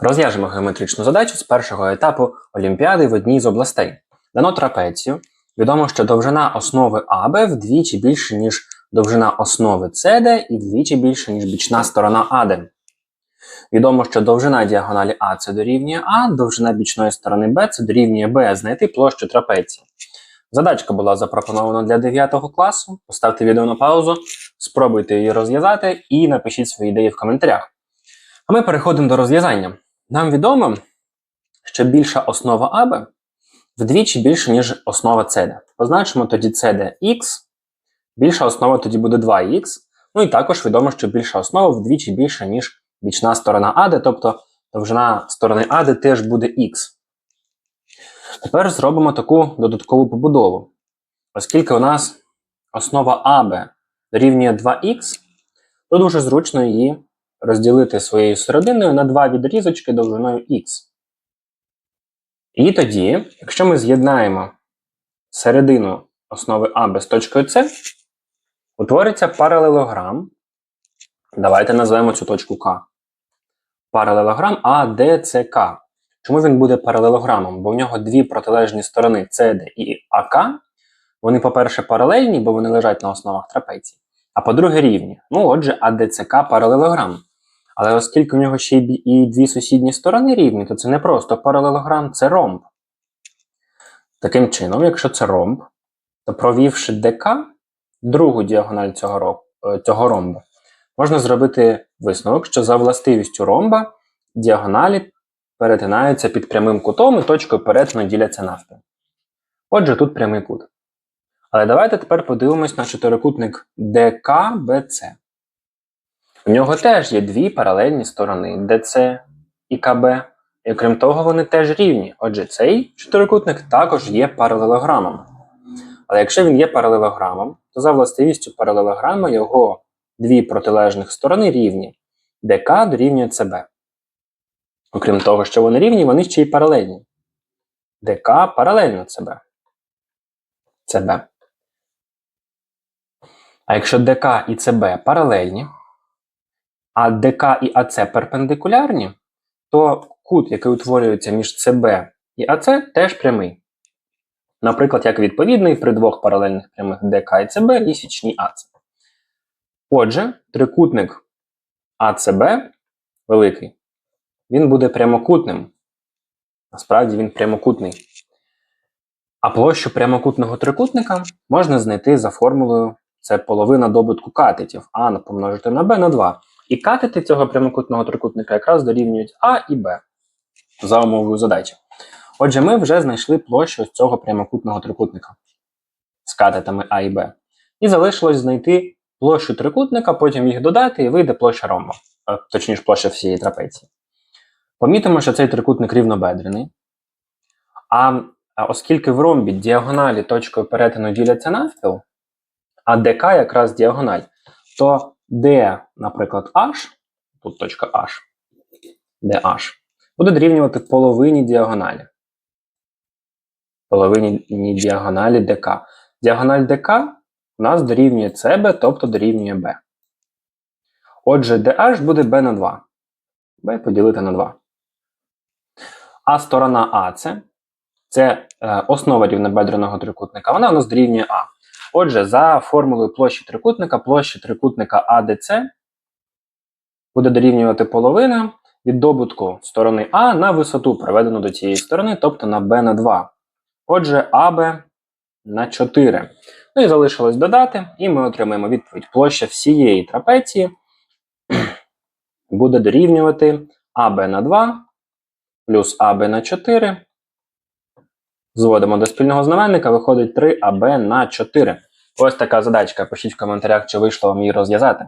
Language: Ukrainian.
Розв'яжемо геометричну задачу з першого етапу Олімпіади в одній з областей. Дано трапецію. Відомо, що довжина основи АБ вдвічі більше, ніж довжина основи СД і вдвічі більше, ніж бічна сторона АД. Відомо, що довжина діагоналі АЦ дорівнює А, довжина бічної сторони Б це дорівнює Б. Знайти площу трапеції. Задачка була запропонована для 9 класу. Поставте відео на паузу, спробуйте її розв'язати і напишіть свої ідеї в коментарях. А ми переходимо до розв'язання. Нам відомо, що більша основа АБ вдвічі більше, ніж основа CD. Позначимо тоді CD X, більша основа тоді буде 2х. Ну і також відомо, що більша основа вдвічі більша, ніж бічна сторона АД, тобто довжина сторони АД теж буде Х. Тепер зробимо таку додаткову побудову. Оскільки у нас основа АБ дорівнює 2х, то дуже зручно її розділити своєю серединою на два відрізочки довжиною х. І тоді, якщо ми з'єднаємо середину основи АБ з точкою С, утвориться паралелограм. Давайте назвемо цю точку К. Паралелограм АДЦК. Чому він буде паралелограмом? Бо в нього дві протилежні сторони CD і АК. Вони, по-перше, паралельні, бо вони лежать на основах трапеції. А по-друге, рівні. Ну, отже, АДЦК паралелограм. Але оскільки у нього ще й і дві сусідні сторони рівні, то це не просто паралелограм, це ромб. Таким чином, якщо це ромб, то провівши ДК, другу діагональ цього, е, цього ромба, можна зробити висновок, що за властивістю ромба діагоналі перетинаються під прямим кутом і точкою перетину діляться навпіл. Отже, тут прямий кут. Але давайте тепер подивимось на чотирикутник ДКБЦ. У нього теж є дві паралельні сторони ДЦ і КБ, і окрім того, вони теж рівні. Отже, цей чотирикутник також є паралелограмом. Але якщо він є паралелограмом, то за властивістю паралелограма його дві протилежних сторони рівні. ДК дорівнює ЦБ. Окрім того, що вони рівні, вони ще й паралельні. ДК паралельно ЦБ. ЦБ. А якщо ДК і ЦБ паралельні, а ДК і АЦ перпендикулярні, то кут, який утворюється між ЦБ і АЦ, теж прямий. Наприклад, як відповідний при двох паралельних прямих ДК і ЦБ і січній АЦ. Отже, трикутник АЦБ великий, він буде прямокутним. Насправді він прямокутний. А площу прямокутного трикутника можна знайти за формулою це половина добутку катетів А помножити на Б на 2. І катети цього прямокутного трикутника якраз дорівнюють А і Б за умовою задачі. Отже, ми вже знайшли площу цього прямокутного трикутника з катетами А і Б. І залишилось знайти площу трикутника, потім їх додати, і вийде площа ромба, точніше, площа всієї трапеції. Помітимо, що цей трикутник рівнобедрений. А оскільки в ромбі діагоналі точкою перетину діляться навпіл, а ДК якраз діагональ, то D, наприклад, H, тут точка H, DH, буде дорівнювати половині діагоналі. Половині діагоналі ДК. Діагональ ДК у нас дорівнює CB, тобто дорівнює B. Отже, DH буде B на 2. B поділити на 2. А сторона АЦ це е, основа рівнобедреного трикутника, вона у нас дорівнює А. Отже, за формулою площі трикутника, площа трикутника АДЦ буде дорівнювати половина від добутку сторони А на висоту, приведену до цієї сторони, тобто на b на 2. Отже, АБ на 4. Ну і залишилось додати, і ми отримаємо відповідь. Площа всієї трапеції буде дорівнювати АБ на 2 плюс АБ на 4 Зводимо до спільного знаменника, виходить 3АБ на 4. Ось така задачка. Пишіть в коментарях, чи вийшло вам її розв'язати.